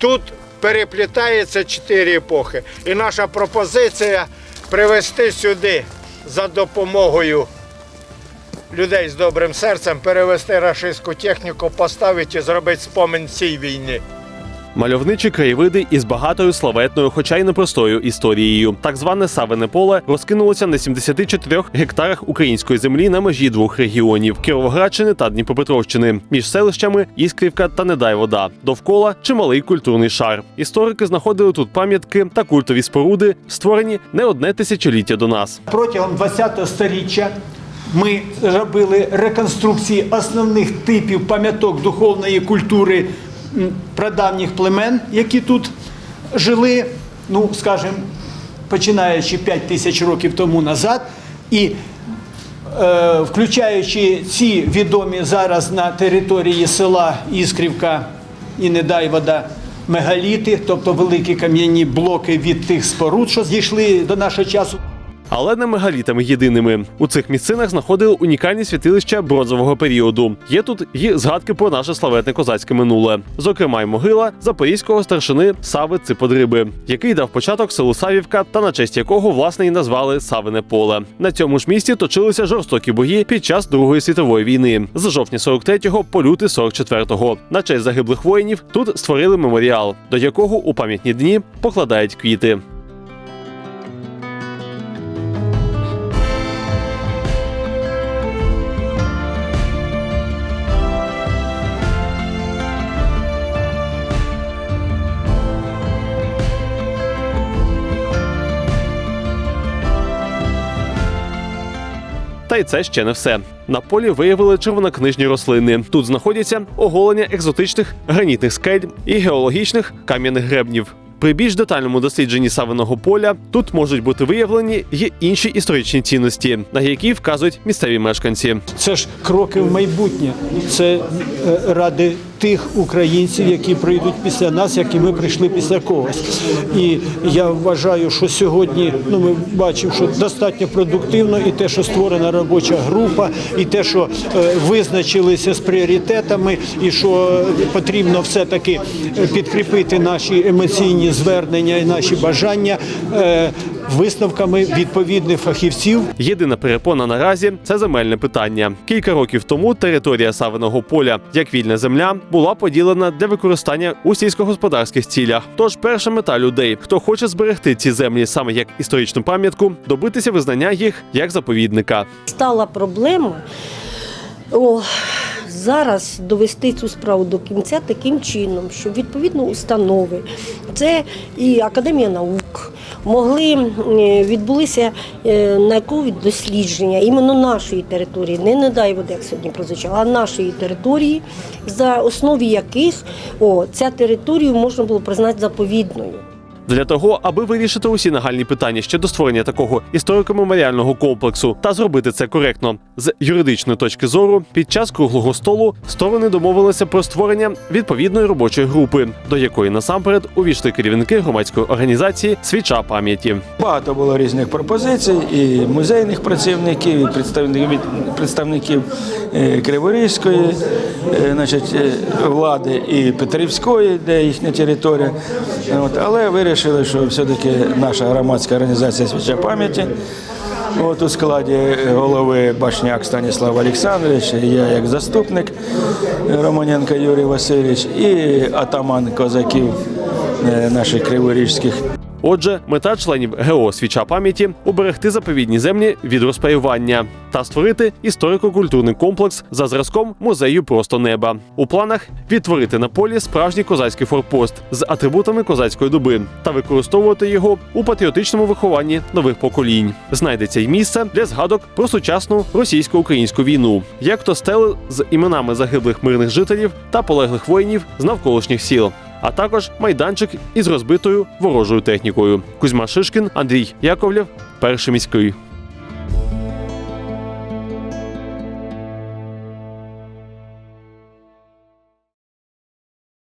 Тут переплітається чотири епохи. І наша пропозиція привезти сюди за допомогою людей з добрим серцем, перевести рашистську техніку, поставити і зробити спомин цій війні. Мальовничі краєвиди із багатою славетною, хоча й непростою історією. Так зване Савине поле розкинулося на 74 гектарах української землі на межі двох регіонів Кіровоградщини та Дніпропетровщини, між селищами Іскрівка та Недайвода. Довкола чималий культурний шар. Історики знаходили тут пам'ятки та культові споруди, створені не одне тисячоліття до нас. Протягом 20-го сторіччя ми робили реконструкції основних типів пам'яток духовної культури прадавніх племен, які тут жили, ну, скажімо, починаючи 5 тисяч років тому назад. І е, включаючи ці відомі зараз на території села Іскрівка і Недайвода мегаліти, тобто великі кам'яні блоки від тих споруд, що зійшли до нашого часу. Але не мегалітами єдиними. У цих місцинах знаходили унікальні святилища бронзового періоду. Є тут і згадки про наше славетне козацьке минуле, зокрема й могила запорізького старшини Сави Циподриби, який дав початок селу Савівка, та на честь якого власне і назвали Савине поле. На цьому ж місці точилися жорстокі бої під час Другої світової війни з жовтня 43-го по лютий 44-го. На честь загиблих воїнів тут створили меморіал, до якого у пам'ятні дні покладають квіти. Та й це ще не все. На полі виявили червонокнижні рослини. Тут знаходяться оголення екзотичних гранітних скель і геологічних кам'яних гребнів. При більш детальному дослідженні савиного поля тут можуть бути виявлені й інші історичні цінності, на які вказують місцеві мешканці. Це ж кроки в майбутнє. Це е, ради тих українців, які прийдуть після нас, як і ми прийшли після когось. І я вважаю, що сьогодні ну ми бачимо, що достатньо продуктивно, і те, що створена робоча група, і те, що е, визначилися з пріоритетами, і що потрібно все-таки е, підкріпити наші емоційні звернення і наші бажання е, висновками відповідних фахівців. Єдина перепона наразі це земельне питання. Кілька років тому територія савиного поля, як вільна земля, була поділена для використання у сільськогосподарських цілях. Тож перша мета людей, хто хоче зберегти ці землі саме як історичну пам'ятку, добитися визнання їх як заповідника. стала проблема. О, зараз довести цю справу до кінця таким чином, щоб відповідно установи, це і Академія наук, могли відбулися е, наукові дослідження іменно нашої території, не не дай води, як сьогодні прозвучало, а нашої території, за основі яких о, ця територію можна було признати заповідною. Для того, аби вирішити усі нагальні питання щодо створення такого історико-меморіального комплексу та зробити це коректно з юридичної точки зору, під час круглого столу сторони домовилися про створення відповідної робочої групи, до якої насамперед увійшли керівники громадської організації Свіча пам'яті. Багато було різних пропозицій і музейних працівників, і представників, представників е, Криворізької е, значить, е, влади і Петрівської, де їхня територія. От, але вирішили, що все-таки наша громадська організація свіча пам'яті. От у складі голови Башняк Станіслав Олександрович, я як заступник Романенко Юрій Васильович і атаман козаків е, наших криворіжських Отже, мета членів ГО Свіча пам'яті уберегти заповідні землі від розпаювання та створити історико-культурний комплекс за зразком музею просто неба. У планах відтворити на полі справжній козацький форпост з атрибутами козацької доби та використовувати його у патріотичному вихованні нових поколінь. Знайдеться й місце для згадок про сучасну російсько-українську війну, як то стели з іменами загиблих мирних жителів та полеглих воїнів з навколишніх сіл а також майданчик із розбитою ворожою технікою. Кузьма Шишкін, Андрій Яковлєв, перший міський.